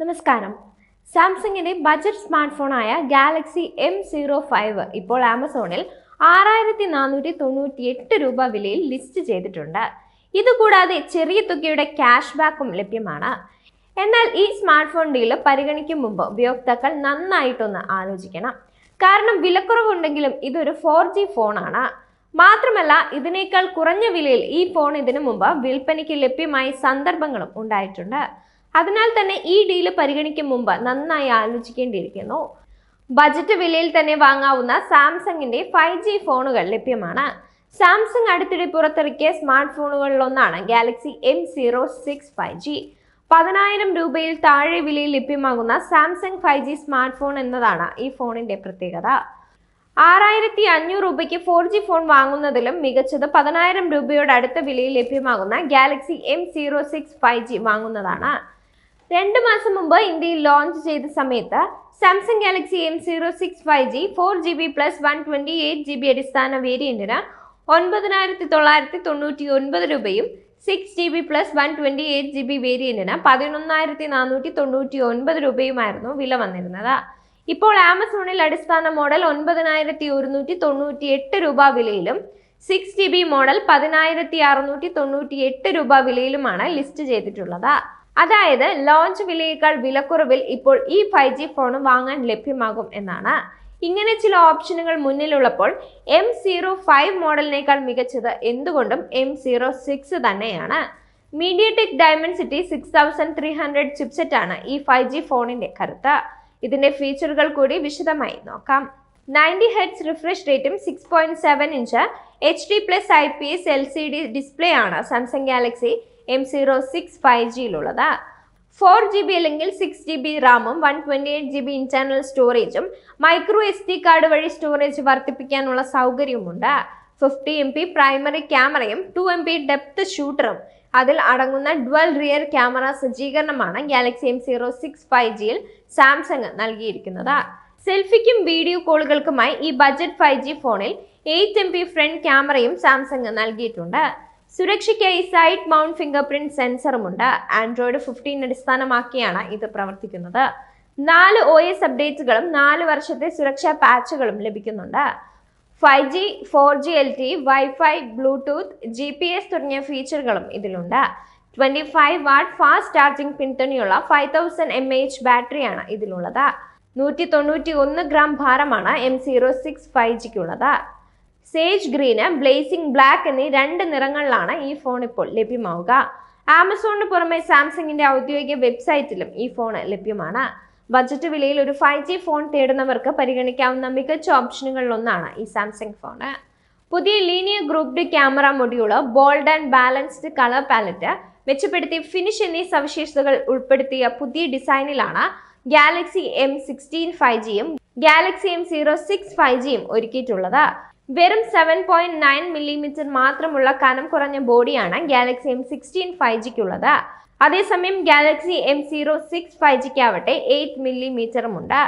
നമസ്കാരം. സാംസങ്ങിന്റെ budget smart ഫോണായ ഗാലക്സി എം സീറോ ഫൈവ് ഇപ്പോൾ ആമസോണിൽ ആറായിരത്തി നാനൂറ്റി തൊണ്ണൂറ്റി എട്ട് രൂപ വിലയിൽ ലിസ്റ്റ് ചെയ്തിട്ടുണ്ട്. ഇതുകൂടാതെ ചെറിയ തുകയുടെ ക്യാഷ് ബാക്കും ലഭ്യമാണ്. എന്നാൽ ഈ സ്മാർട്ട് ഫോൺ ഡീൽ പരിഗണിക്കും മുമ്പ് ഉപയോക്താക്കൾ നന്നായിട്ടൊന്ന് ആലോചിക്കണം. കാരണം വിലക്കുറവുണ്ടെങ്കിലും ഇതൊരു ഫോർ ജി ഫോണാണ്. മാത്രമല്ല ഇതിനേക്കാൾ കുറഞ്ഞ വിലയിൽ ഈ ഫോൺ ഇതിനു മുമ്പ് വിൽപ്പനയ്ക്ക് ലഭ്യമായ സന്ദർഭങ്ങളും ഉണ്ടായിട്ടുണ്ട്. അതിനാൽ തന്നെ ഈ ഡീൽ പരിഗണിക്കും മുമ്പ് നന്നായി ആലോചിക്കേണ്ടിയിരിക്കുന്നു. ബജറ്റ് വിലയിൽ തന്നെ വാങ്ങാവുന്ന സാംസങ്ങിന്റെ ഫൈവ് ജി ഫോണുകൾ ലഭ്യമാണ്. സാംസങ് അടുത്തിടെ പുറത്തിറക്കിയ smart ഫോണുകളിലൊന്നാണ് Galaxy M zero six five G പതിനായിരം രൂപയിൽ താഴെ വിലയിൽ ലഭ്യമാകുന്ന Samsung five G smart phone എന്നതാണ് ഈ ഫോണിന്റെ പ്രത്യേകത. ആറായിരത്തി അഞ്ഞൂറ് രൂപയ്ക്ക് ഫോർ ജി ഫോൺ വാങ്ങുന്നതിലും മികച്ചത് പതിനായിരം രൂപയോട് അടുത്ത വിലയിൽ ലഭ്യമാകുന്ന Galaxy M zero six five G വാങ്ങുന്നതാണ്. രണ്ട് മാസം മുമ്പ് ഇന്ത്യയിൽ ലോഞ്ച് ചെയ്ത സമയത്ത് Samsung Galaxy M zero six five G four G B plus one twenty eight G B അടിസ്ഥാന വേരിയന്റിന് ഒൻപതിനായിരത്തി തൊള്ളായിരത്തി തൊണ്ണൂറ്റി ഒൻപത് രൂപയും six G B plus one twenty eight G B വേരിയന്റിന് പതിനൊന്നായിരത്തി നാനൂറ്റി തൊണ്ണൂറ്റി ഒൻപത് രൂപയുമായിരുന്നു വില വന്നിരുന്നത്. ഇപ്പോൾ ആമസോണിൽ അടിസ്ഥാന മോഡൽ ഒൻപതിനായിരത്തി ഒരുന്നൂറ്റി തൊണ്ണൂറ്റി എട്ട് രൂപ വിലയിലും സിക്സ് ജി ബി മോഡൽ പതിനായിരത്തി അറുന്നൂറ്റി തൊണ്ണൂറ്റി എട്ട് രൂപ വിലയിലുമാണ് ലിസ്റ്റ് ചെയ്തിട്ടുള്ളത്. അതായത് ലോഞ്ച് വിലയേക്കാൾ വിലക്കുറവിൽ ഇപ്പോൾ ഈ ഫൈവ് ജി ഫോൺ വാങ്ങാൻ ലഭ്യമാകും എന്നാണ്. ഇങ്ങനെ ചില ഓപ്ഷനുകൾ മുന്നിലുള്ളപ്പോൾ എം സീറോ ഫൈവ് മോഡലിനേക്കാൾ മികച്ചത് എന്തുകൊണ്ടും എം സീറോ സിക്സ് തന്നെയാണ്. MediaTek city six thousand three hundred chipset ആണ് ഈ ഫൈവ് ജി ഫോണിന്റെ കരുത്ത്. ഇതിന്റെ ഫീച്ചറുകൾ കൂടി വിശദമായി നോക്കാം. നയന്റി ഹെഡ്സ് റിഫ്രഷ് റേറ്റും six point seven inch H D plus I P S L C D display ആണ് Samsung Galaxy M zero six five ജിയിലുള്ളത് four G B അല്ലെങ്കിൽ സിക്സ് ജി ബി റാമും one twenty eight G B internal സ്റ്റോറേജും micro S D card വഴി storage വർദ്ധിപ്പിക്കാനുള്ള സൗകര്യവുമുണ്ട്. Fifty M P primary ക്യാമറയും two M P depth ഷൂട്ടറും അതിൽ അടങ്ങുന്ന dual rear camera സജ്ജീകരണമാണ് Galaxy M zero six five ജിയിൽ സാംസങ് നൽകിയിരിക്കുന്നത്. സെൽഫിക്കും വീഡിയോ കോളുകൾക്കുമായി ഈ ബജറ്റ് ഫൈവ് ജി ഫോണിൽ എയ്റ്റ് എം പി ഫ്രണ്ട് ക്യാമറയും സാംസങ് നൽകിയിട്ടുണ്ട്. സുരക്ഷയ്ക്കായി സൈഡ് മൗണ്ട് ഫിംഗർ പ്രിന്റ് സെൻസറുമുണ്ട്. ആൻഡ്രോയിഡ് ഫിഫ്റ്റീൻ അടിസ്ഥാനമാക്കിയാണ് ഇത് പ്രവർത്തിക്കുന്നത്. നാല് ഒ എസ് അപ്ഡേറ്റുകളും നാല് വർഷത്തെ സുരക്ഷാ പാച്ചുകളും ലഭിക്കുന്നുണ്ട്. Five G four G L T wifi Bluetooth G P S തുടങ്ങിയ ഫീച്ചറുകളും ഇതിലുണ്ട്. Twenty five watt fast charging പിന്തുണയുള്ള ഫൈവ് തൗസൻഡ് എം എച്ച് ബാറ്ററിയാണ് ഇതിലുള്ളത്. നൂറ്റി തൊണ്ണൂറ്റി ഒന്ന് ഗ്രാം ഭാരമാണ് എം സീറോ സിക്സ് ഫൈവ് ജിക്കുള്ളത് സേജ് ഗ്രീന് ബ്ലേസിംഗ് ബ്ലാക്ക് എന്നീ രണ്ട് നിറങ്ങളിലാണ് ഈ ഫോൺ ഇപ്പോൾ ലഭ്യമാവുക. ആമസോണിന് പുറമെ സാംസങ്ങിന്റെ ഔദ്യോഗിക വെബ്സൈറ്റിലും ഈ ഫോൺ ലഭ്യമാണ്. ബജറ്റ് വിലയിൽ ഒരു ഫൈവ് ജി ഫോൺ തേടുന്നവർക്ക് പരിഗണിക്കാവുന്ന മികച്ച ഓപ്ഷനുകളിലൊന്നാണ് ഈ സാംസങ് ഫോണ് പുതിയ linear grouped camera module bold and balanced colour palette മെച്ചപ്പെടുത്തിയ ഫിനിഷ് എന്നീ സവിശേഷതകൾ ഉൾപ്പെടുത്തിയ പുതിയ ഡിസൈനിലാണ് ഗാലക്സി എം സിക്സ്റ്റീൻ ഫൈവ് ജിയും Galaxy M zero six five ജിയും ഒരുക്കിയിട്ടുള്ളത്. വെറും സെവൻ പോയിന്റ് നയൻ മില്ലിമീറ്റർ മാത്രമുള്ള കനം കുറഞ്ഞ ബോഡിയാണ് ഗാലക്സി എം സിക്സ്റ്റീൻ ഫൈവ് ജിക്കുള്ളത്. അതേസമയം Galaxy M zero six five ജിക്ക് ആവട്ടെ എയ്റ്റ് മില്ലിമീറ്ററുമുണ്ട്.